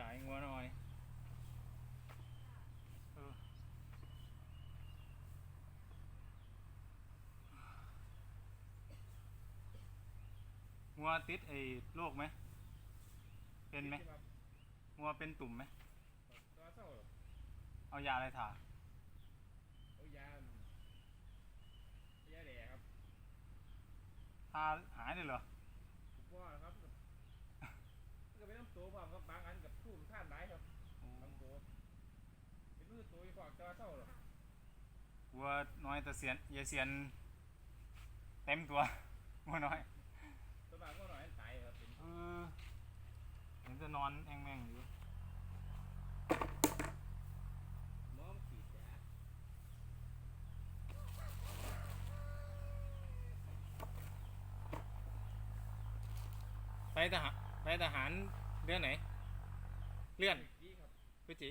ยายงัวหน่อยเอองัวติดไอ้โรคไหม เป็นไหมงัวเป็นตุ่มไหม ตัวเศร้าหรอเอายาอะไรถ่าเอายามยาแดดครับทาหายเลยเหรอผมว่าครับมันก็เป็นน้ำ ตัวพร้อมครับบางอันกับทุ่มท่านไหนครับบางตัวเป็นมือตัวอยู่พร้อมตัวเศร้าหรอวัวน้อยแต่เสียนยายเสียน เต็มตัววัวน้อยตัวบางก็หน่อยตายครับเป็นเออเห็นจะนอนแองแมงอยู่ม้อมขีดแดดไปทหารไปทหาร เดือนไหน เลื่อนดีครับพี่จิ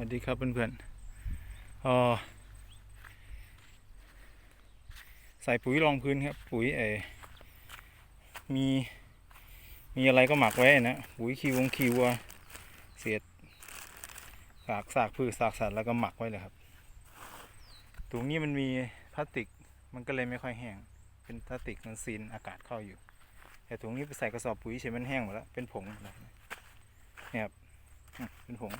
วัสดีครับเพื่อนๆอ๋อใส่ปุ๋ยรองพื้นครับ ปุ๋ยเอมีมีอะไรก็หมักไว้นะ ปุ๋ยคีวงคีวัวเศษสากซากพืชซากสัตว์แล้วก็หมักไว้เลยครับตรงนี้มันมีพลาสติกมันก็เลยไม่ค่อยแห้ง เป็นพลาสติกมันซีนอากาศเข้าอยู่ แต่ถุงนี้ไปใส่กระสอบปุ๋ยเฉยมันแห้งหมดแล้วเป็นผงนี้เนี่ยครับเป็นผง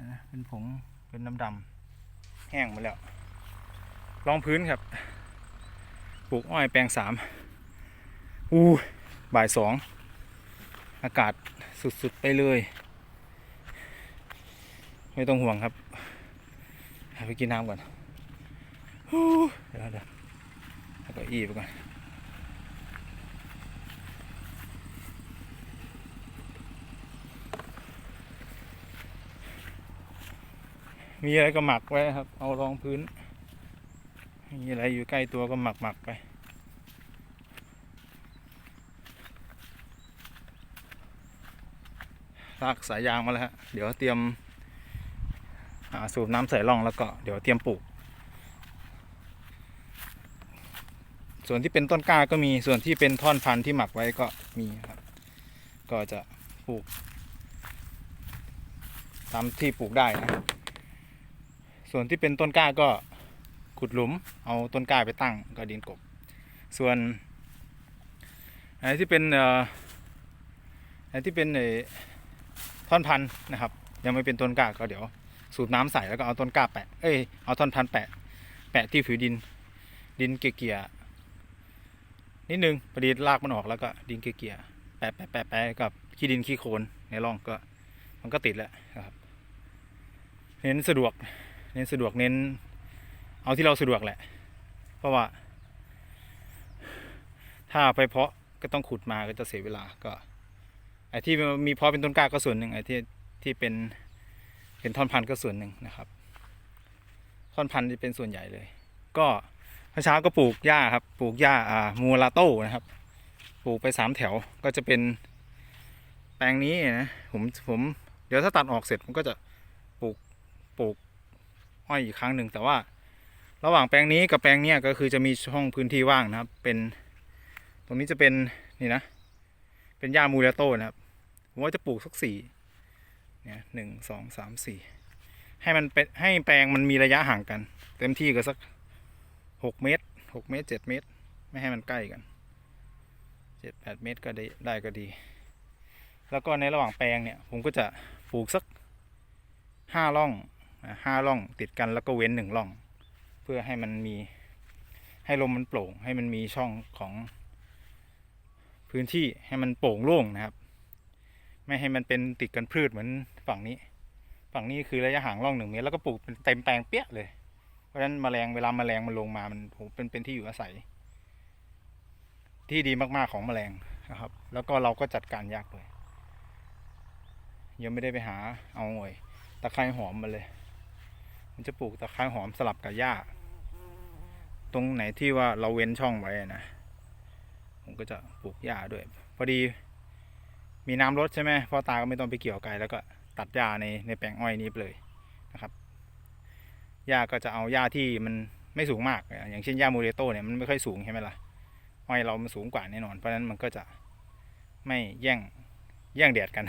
นะเป็นผงเป็นน้ำดำๆแห้งหมดแล้วรองพื้นครับ ปลูกอ้อยแปลงสามอู้บ่ายสองอากาศสุดๆไปเลย ไม่ต้องห่วงครับไปกินน้ำก่อนฮู้เดี๋ยวเดี๋ยวแล้วก็อีไปก่อน มีอะไรก็หมักไว้ครับ เอารองพื้น มีอะไรอยู่ใกล้ตัวก็หมักหมักไป ลากสายยางมาแล้วฮะ เดี๋ยวเตรียมอ่าสูบน้ำใส่ร่องแล้วก็เดี๋ยวเตรียมปลูก ส่วนที่เป็นต้นกล้าก็มี ส่วนที่เป็นท่อนพันธุ์ที่หมักไว้ก็มีครับ ก็จะปลูกตามที่ปลูกได้นะ ส่วนที่เป็นต้นกล้าก็ขุดหลุม เอาต้นกล้าไปตั้งก็ดินกบ ส่วนไอ้ที่เป็นเอ่อไอ้ที่เป็นไอ้ท่อนพันนะครับ ยังไม่เป็นต้นกล้าก็เดี๋ยว สูบน้ำใส่แล้วก็เอาต้นกล้าแปะ เอ้ยเอาท่อนพันแปะ แปะที่ผิวดิน ดินเกลี่ยนิดนึงพอดีรากมันออกแล้วก็ดินเกลี่ยแปะแปะแปะแปะกับขี้ดินขี้โคลนในร่องก็มันก็ติดแล้วนะครับเน้นสะดวก เน้นสะดวกเน้น เอาที่เราสะดวกแหละ เพราะว่า ถ้าไปเพาะก็ต้องขุดมาก็จะเสียเวลาก็ไอ้ที่มีเพาะเป็นต้นกล้าก็ส่วนหนึ่งไอ้ที่ที่เป็นเป็นท่อนพันธุ์ก็ส่วนหนึ่งนะครับ ท่อนพันธุ์จะเป็นส่วนใหญ่เลย ก็เมื่อเช้าก็ปลูกหญ้าครับ ปลูกหญ้าอ่ามูลาโต้นะครับ ปลูกไปสามแถวก็จะเป็นแปลงนี้นะผมผมเดี๋ยวถ้าตัดออกเสร็จผมก็จะปลูกปลูก อ้อยอีกครั้งหนึ่งแต่ว่า ระหว่างแปลงนี้กับแปลงเนี้ยก็คือจะมีช่องพื้นที่ว่างนะครับ เป็นตรงนี้จะเป็นนี่นะ เป็นหญ้ามูลาโต้นะครับผมว่าจะปลูกสักสี่เนี่ยหนึ่งสองสามสี่ให้มันเป็นให้แปลงมันมีระยะห่างกัน เต็มที่ก็สักหกเมตรหกเมตรเจ็ดเมตร ไม่ให้มันใกล้กันเจ็ดแปดเมตรก็ได้ได้ก็ดี แล้วก็ในระหว่างแปลงเนี่ย ผมก็จะปลูกสักห้าร่อง ห้าร่องติดกันแล้วก็เว้นหนึ่งร่อง เพื่อให้มันมีให้ลมมันโปร่ง ให้มันมีช่องของพื้นที่ให้มันโปร่งโล่งนะครับ ไม่ให้มันเป็นติดกันพืชเหมือนฝั่งนี้ ฝั่งนี้คือระยะห่างร่องหนึ่งเมตรแล้วก็ปลูกเป็นเต็มแปลงเปี้ยเลย เพราะฉะนั้นแมลงเวลาแมลงมันลงมามันโหเป็นเป็นที่อยู่อาศัย ที่ดีมากๆของแมลงนะครับ แล้วก็เราก็จัดการยากเลยยังไม่ได้ไปหาเอาหน่อยตะไคร้หอมมาเลย มันจะปลูกตะไคร้หอมสลับกับหญ้า ตรงไหนที่ว่าเราเว้นช่องไว้นะผมก็จะปลูกหญ้าด้วย พอดี มีน้ำรดใช่ไหมพ่อตาก็ไม่ต้องไปเกี่ยวไกลแล้วก็ตัดหญ้าในในแปลงอ้อยนี้ไปเลยนะครับหญ้าก็จะเอาหญ้าที่มันไม่สูงมาก อย่างเช่นหญ้าโมเรโตเนี่ยมันไม่ค่อยสูงใช่ไหมล่ะอ้อยเรามันสูงกว่าแน่นอน เพราะฉะนั้นมันก็จะไม่แย่งแย่งแดดกัน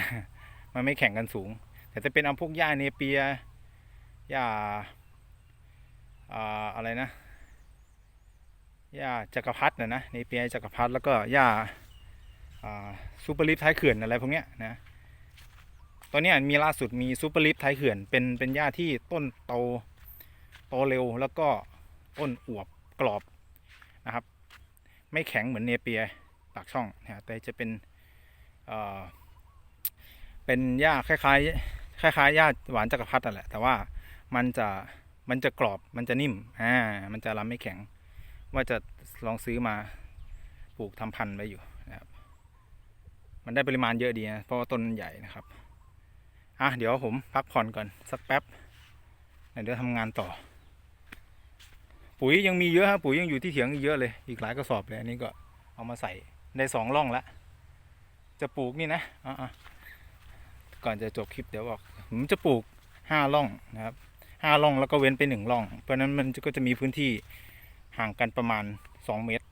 มันไม่แข่งกันสูง แต่จะเป็นเอาพวกหญ้าเนเปีย หญ้าอ่าอะไรนะหญ้าจักรพรรดินะนะในเปียจักรพรรดิแล้วก็หญ้าซูเปอร์ลิฟท้ายเขื่อนอะไรพวกเนี้ยนะตอนนี้มีล่าสุดมีซูเปอร์ลิฟท้ายเขื่อนเป็นเป็นหญ้าที่ต้นโตโตเร็วแล้วก็ต้นอวบกรอบนะครับ ไม่แข็งเหมือนเนเปียปากช่องนะแต่จะเป็นเอ่อเป็นหญ้าคล้ายๆคล้ายๆหญ้าหวานจักรพรรดินั่นแหละแต่ว่า มันจะมันจะกรอบมันจะนิ่มอ่ามันจะลำไม่แข็ง ว่าจะลองซื้อมาปลูกทำพันธุ์ไว้อยู่นะครับมันได้ปริมาณเยอะดีนะเพราะว่าต้นใหญ่นะครับอะเดี๋ยวผมพักผ่อนก่อนสักแป๊บเดี๋ยวทำงานต่อ ปุ๋ยยังมีเยอะครับปุ๋ยยังอยู่ที่เถียงอีกเยอะเลย อีกหลายกระสอบเลยอันนี้ก็เอามาใส่ได้สองร่องละจะปลูกนี่นะอะก่อนจะจบคลิปเดี๋ยวบอกผมจะปลูกห้าร่องนะครับ ห้าร่องแล้วก็เว้นไปหนึ่งร่อง เพราะนั้นมันก็จะมีพื้นที่ห่างกันประมาณสองเมตร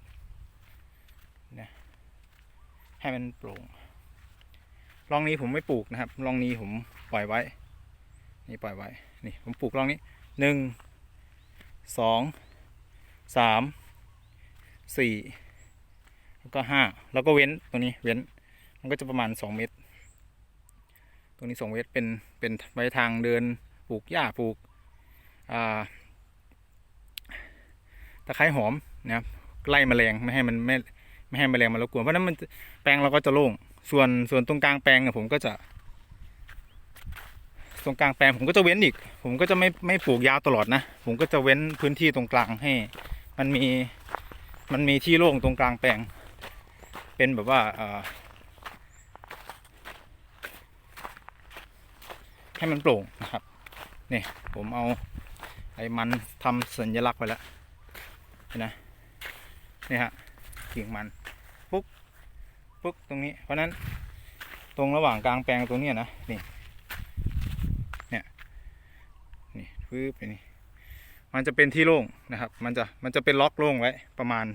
นะให้มันโปร่งร่องนี้ผมไม่ปลูกนะครับร่องนี้ผมปล่อยไว้ นี่ปล่อยไว้นี่ผมปลูกร่องนี้หนึ่งสองสามสี่แล้วก็ห้าแล้วก็เว้นตรงนี้เว้นมันก็จะประมาณสองเมตร ตรงนี้สองเมตรเป็นเป็นไว้ทางเดินปลูกหญ้าปลูก ตะไคร้หอมนะครับไล่แมลงไม่ให้มันไม่ไม่ให้แมลงมารบกวนเพราะนั้นมันแปลงเราก็จะโล่งส่วนส่วนตรงกลางแปลงเนี่ยผมก็จะ ตรงกลางแปลงผมก็จะเว้นอีก ผมก็จะไม่ไม่ปลูกยาวตลอดนะ ผมก็จะเว้นพื้นที่ตรงกลางให้ มันมีมันมีที่โล่งตรงกลางแปลง เป็นแบบว่าให้มันโปร่งนะครับ นี่ผมเอา ไอ้มันทำสัญลักษณ์ไปแล้วเห็นนะนี่ฮะกิ่งมันปุ๊บปุ๊บตรงนี้ เพราะฉะนั้นตรงระหว่างกลางแปลงตรงนี้นะนี่เนี่ยนี่ฟื้ไปนี่มันจะเป็นที่โล่งนะครับ มันจะมันจะเป็นล็อกโล่งไว้ประมาณ